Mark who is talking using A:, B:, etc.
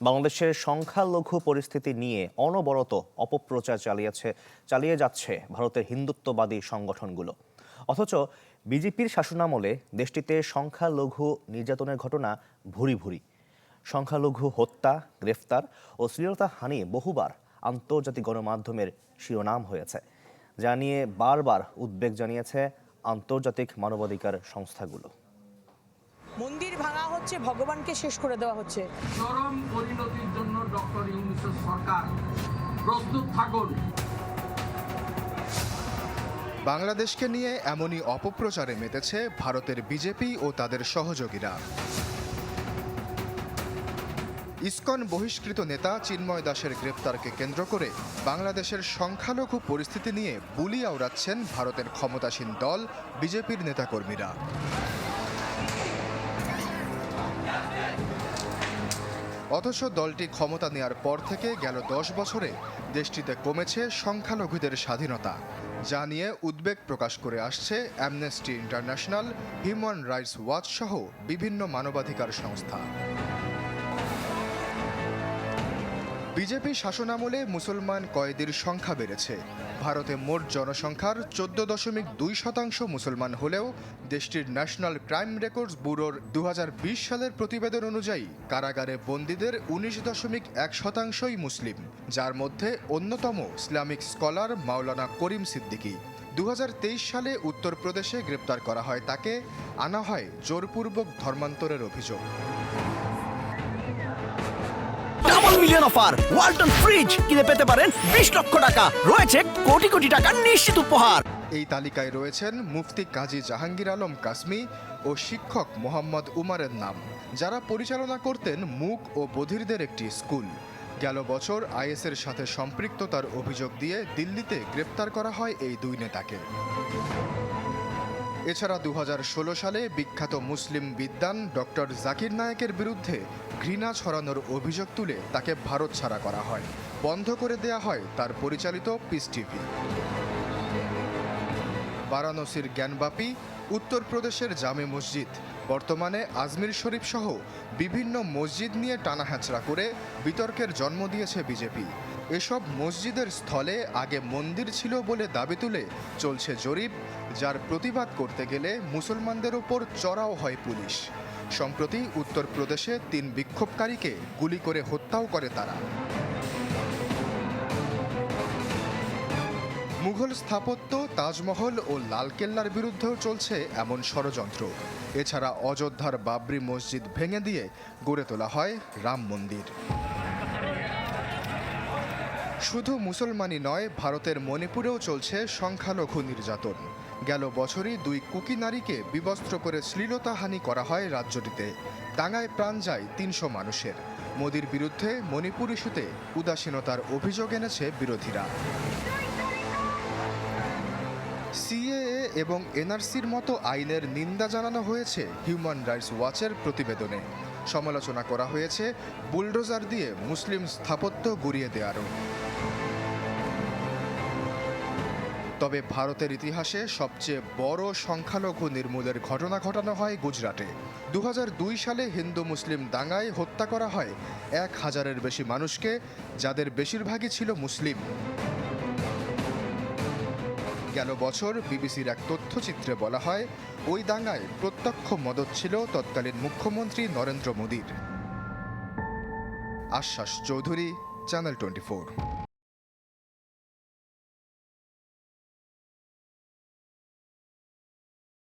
A: বাংলাদেশের সংখ্যালঘু পরিস্থিতি নিয়ে অনবরত অপপ্রচার চালিয়েছে, চালিয়ে যাচ্ছে ভারতের হিন্দুত্ববাদী সংগঠনগুলো। অথচ বিজেপির শাসনামলে দেশটিতে সংখ্যালঘু নির্যাতনের ঘটনা ভুরি ভুরি। সংখ্যালঘু হত্যা, গ্রেফতার ও শ্লীলতা হানি বহুবার আন্তর্জাতিক গণমাধ্যমের শিরোনাম হয়েছে, যা নিয়ে বারবার উদ্বেগ জানিয়েছে আন্তর্জাতিক মানবাধিকার সংস্থাগুলো।
B: মন্দির ভাঙা হচ্ছে ভগবানকে শেষ করে দেওয়া হচ্ছে।
C: চরম পরিণতির জন্য ডক্টর ইউনুসের সরকার প্রস্তুত থাকুন।
D: বাংলাদেশকে নিয়ে এমনই অপপ্রচারে মেতেছে ভারতের বিজেপি ও তাদের সহযোগীরা। ইসকন বহিষ্কৃত নেতা চিন্ময় দাসের গ্রেপ্তারকে কেন্দ্র করে বাংলাদেশের সংখ্যালঘু পরিস্থিতি নিয়ে বুলি আওড়াচ্ছেন ভারতের ক্ষমতাসীন দল বিজেপির নেতাকর্মীরা। অথচ দলটি ক্ষমতা নেয়ার পর থেকে গেল দশ বছরে দেশটিতে কমেছে সংখ্যালঘুদের স্বাধীনতা, যা নিয়ে উদ্বেগ প্রকাশ করে আসছে Amnesty International Human Rights Watch সহ বিভিন্ন মানবাধিকার সংস্থা। বিজেপি শাসনামলে মুসলমান কয়েদির সংখ্যা বেড়েছে। ভারতে মোট জনসংখ্যার চোদ্দ দশমিক দুই শতাংশ মুসলমান হলেও দেশটির ন্যাশনাল ক্রাইম রেকর্ডস ব্যুরোর দু হাজার বিশ সালের প্রতিবেদন অনুযায়ী কারাগারে বন্দীদের উনিশ দশমিক এক শতাংশই মুসলিম, যার মধ্যে অন্যতম ইসলামিক স্কলার মাওলানা করিম সিদ্দিকী। দু হাজার তেইশ সালে উত্তরপ্রদেশে গ্রেপ্তার করা হয় তাকে, আনা হয় জোরপূর্বক ধর্মান্তরের অভিযোগ।
E: মিলিয়ন অফার ওয়ালটন ফ্রিজ কিনে পেতে পারেন বিশ লক্ষ টাকা। রয়েছে কোটি কোটি টাকার নিশ্চিত উপহার।
D: এই তালিকায় রয়েছেন মুফতি কাজী জাহাঙ্গীর আলম কাসমি ও শিক্ষক মোহাম্মদ উমারের নাম, যারা পরিচালনা করতেন মুক ও বধিরদের একটি স্কুল। গেল বছর আইএসের সাথে সম্পৃক্ততার অভিযোগ দিয়ে দিল্লিতে গ্রেপ্তার করা হয় এই দুই নেতাকে। এছাড়া দু হাজার ষোলো সালে বিখ্যাত মুসলিম বিদ্বান ডক্টর জাকির নায়েকের বিরুদ্ধে ঘৃণা ছড়ানোর অভিযোগ তুলে তাকে ভারত ছাড়া করা হয়। বন্ধ করে দেয়া হয় তার পরিচালিত পিস টিভি বারাণসীর জ্ঞানবাপী উত্তরপ্রদেশের জামে মসজিদ। বর্তমানে আজমির শরীফ সহ বিভিন্ন মসজিদ নিয়ে টানা হ্যাচড়া করে বিতর্কের জন্ম দিয়েছে বিজেপি। এসব মসজিদের স্থলে আগে মন্দির ছিল বলে দাবি তুলে চলছে জরিপ, যার প্রতিবাদ করতে গেলে মুসলমানদের ওপর চড়াও হয় পুলিশ। সম্প্রতি উত্তরপ্রদেশে তিন বিক্ষোভকারীকে গুলি করে হত্যাও করে তারা। মুঘল স্থাপত্য, তাজমহল ও লালকেল্লার বিরুদ্ধেও চলছে এমন ষড়যন্ত্র। এছাড়া অযোধ্যার বাবরি মসজিদ ভেঙে দিয়ে গড়ে তোলা হয় রাম মন্দির। শুধু মুসলমানই নয়, ভারতের মণিপুরেও চলছে সংখ্যালঘু নির্যাতন। গেল বছরই দুই কুকি নারীকে বিবস্ত্র করে শ্লীলতাহানি করা হয় রাজ্যটিতে। দাঙ্গায় প্রাণ যায় তিনশো মানুষের। মোদির বিরুদ্ধে মণিপুর ইস্যুতে উদাসীনতার অভিযোগ এনেছে বিরোধীরা। সিএএ এবং এনআরসির মতো আইনের নিন্দা জানানো হয়েছে হিউম্যান রাইটস ওয়াচের প্রতিবেদনে। সমালোচনা করা হয়েছে বুলডোজার দিয়ে মুসলিম স্থাপত্য গুড়িয়ে দেওয়ারও। তবে ভারতের ইতিহাসে সবচেয়ে বড় সংখ্যালঘু নির্মূলের ঘটনা ঘটানো হয় গুজরাটে। দু হাজার দুই সালে হিন্দু মুসলিম দাঙ্গায় হত্যা করা হয় এক হাজারের বেশি মানুষকে, যাদের বেশিরভাগই ছিল মুসলিম। গেল বছর, বিবিসির এক তথ্যচিত্রে বলা হয়, ওই দাঙ্গায় প্রত্যক্ষ মদত ছিল তৎকালীন মুখ্যমন্ত্রী নরেন্দ্র মোদীর। আশ্বাস চৌধুরী, চ্যানেল টোয়েন্টি